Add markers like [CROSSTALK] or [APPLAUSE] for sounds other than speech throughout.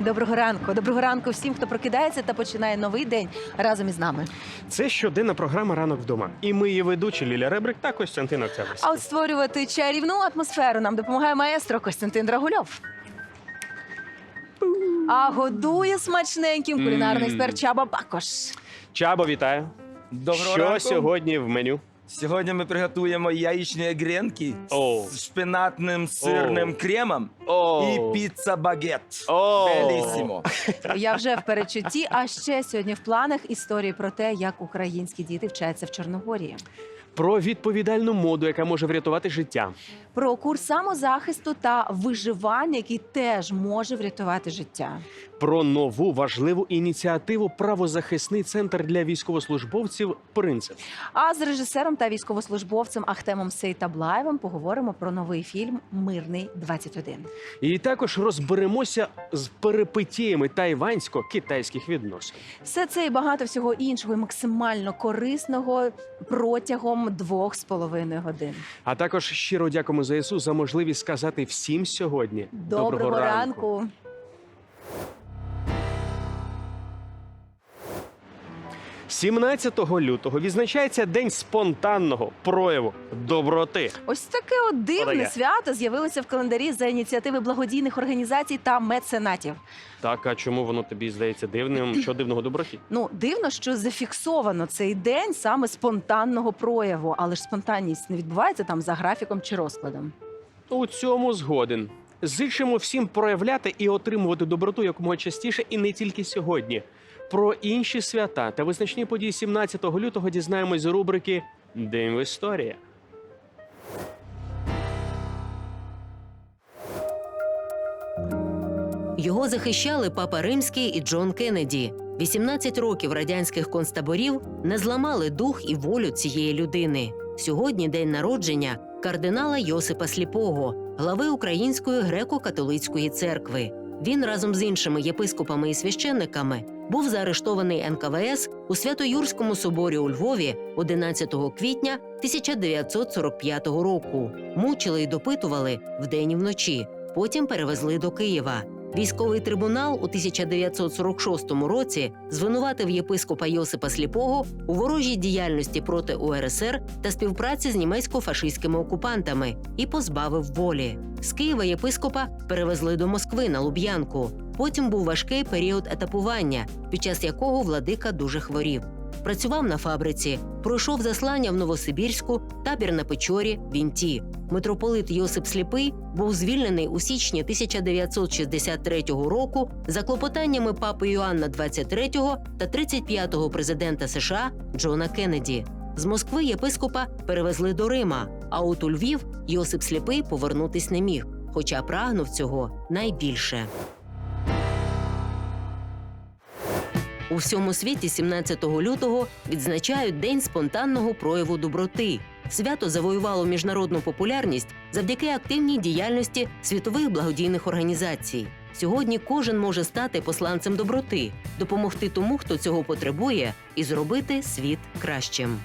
Доброго ранку. Доброго ранку всім, хто прокидається та починає новий день разом із нами. Це щоденна програма Ранок вдома. І ми її ведучі Ліля Ребрик та Костянтин Октябрьський. А от створювати чарівну атмосферу нам допомагає маестро Костянтин Драгульов. А годує смачненьким кулінарний експерт Чаба Бакош. Чабо, вітаю. Доброго Що ранку. сьогодні в меню? Сьогодні ми приготуємо яєчні гренки Оу. з шпинатним сирним Оу. кремом О, і піца багет. Белісімо. Я вже в передчутті. А ще сьогодні в планах історії про те, як українські діти вчаться в Чорногорії. Про відповідальну моду, яка може врятувати життя. Про курс самозахисту та виживання, який теж може врятувати життя. Про нову важливу ініціативу Правозахисний центр для військовослужбовців Принцип. А з режисером та військовослужбовцем Ахтемом Сейтаблаєвим поговоримо про новий фільм Мирний 21 І також розберемося з перипетіями тайвансько-китайських відносин. Все це і багато всього іншого, і максимально корисного протягом двох з половиною годин. А також щиро дякуємо ЗСУ за можливість сказати всім сьогодні Доброго, ранку. 17 лютого відзначається день спонтанного прояву доброти. Ось таке от дивне Отаке. свято з'явилося в календарі за ініціативи благодійних організацій та меценатів. Так, а чому воно тобі здається дивним? Що дивного доброті? [CLEARS THROAT] Ну дивно, що зафіксовано цей день саме спонтанного прояву, але ж спонтанність не відбувається там за графіком чи розкладом. У цьому згоден. Зичимо всім проявляти і отримувати доброту якомога частіше, і не тільки сьогодні. Про інші свята та визначні події 17 лютого дізнаємось з рубрики День в історії. Його захищали папа Римський і Джон Кеннеді. 18 років радянських концтаборів не зламали дух і волю цієї людини. Сьогодні день народження кардинала Йосипа Сліпого, глави Української греко-католицької церкви. Він разом з іншими єпископами і священниками був заарештований НКВС у Свято-Юрському соборі у Львові 11 квітня 1945 року. Мучили й допитували вдень і вночі. Потім перевезли до Києва. Військовий трибунал у 1946 році звинуватив єпископа Йосипа Сліпого у ворожій діяльності проти УРСР та співпраці з німецько-фашистськими окупантами і позбавив волі. З Києва єпископа перевезли до Москви на Луб'янку. Потім був важкий період етапування, під час якого владика дуже хворів. Працював на фабриці, пройшов заслання в Новосибірську, табір на Печорі, Вінті. Митрополит Йосип Сліпий був звільнений у січні 1963 року за клопотаннями папи Йоанна XXIII та 35-го президента США Джона Кеннеді. З Москви єпископа перевезли до Рима, а от у Львів Йосип Сліпий повернутись не міг, хоча прагнув цього найбільше. У всьому світі 17 лютого відзначають День спонтанного прояву доброти. Свято завоювало міжнародну популярність завдяки активній діяльності світових благодійних організацій. Сьогодні кожен може стати посланцем доброти, допомогти тому, хто цього потребує, і зробити світ кращим.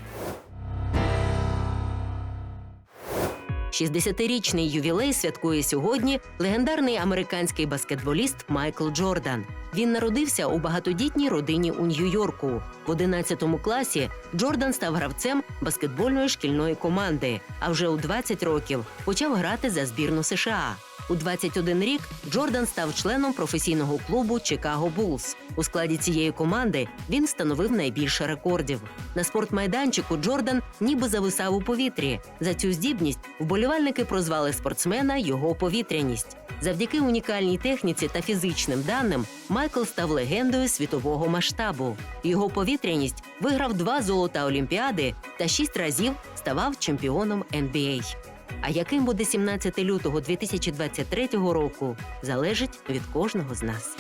60-річний ювілей святкує сьогодні легендарний американський баскетболіст Майкл Джордан. Він народився у багатодітній родині у Нью-Йорку. В 11 класі Джордан став гравцем баскетбольної шкільної команди, а вже у 20 років почав грати за збірну США. У 21 рік Джордан став членом професійного клубу Чикаго Булс. У складі цієї команди він встановив найбільше рекордів. На спортмайданчику Джордан ніби зависав у повітрі. За цю здібність вболівальники прозвали спортсмена його повітряність. Завдяки унікальній техніці та фізичним даним Майкл став легендою світового масштабу. Його повітряність виграв два золота Олімпіади та шість разів ставав чемпіоном NBA. А яким буде 17 лютого 2023 року, залежить від кожного з нас.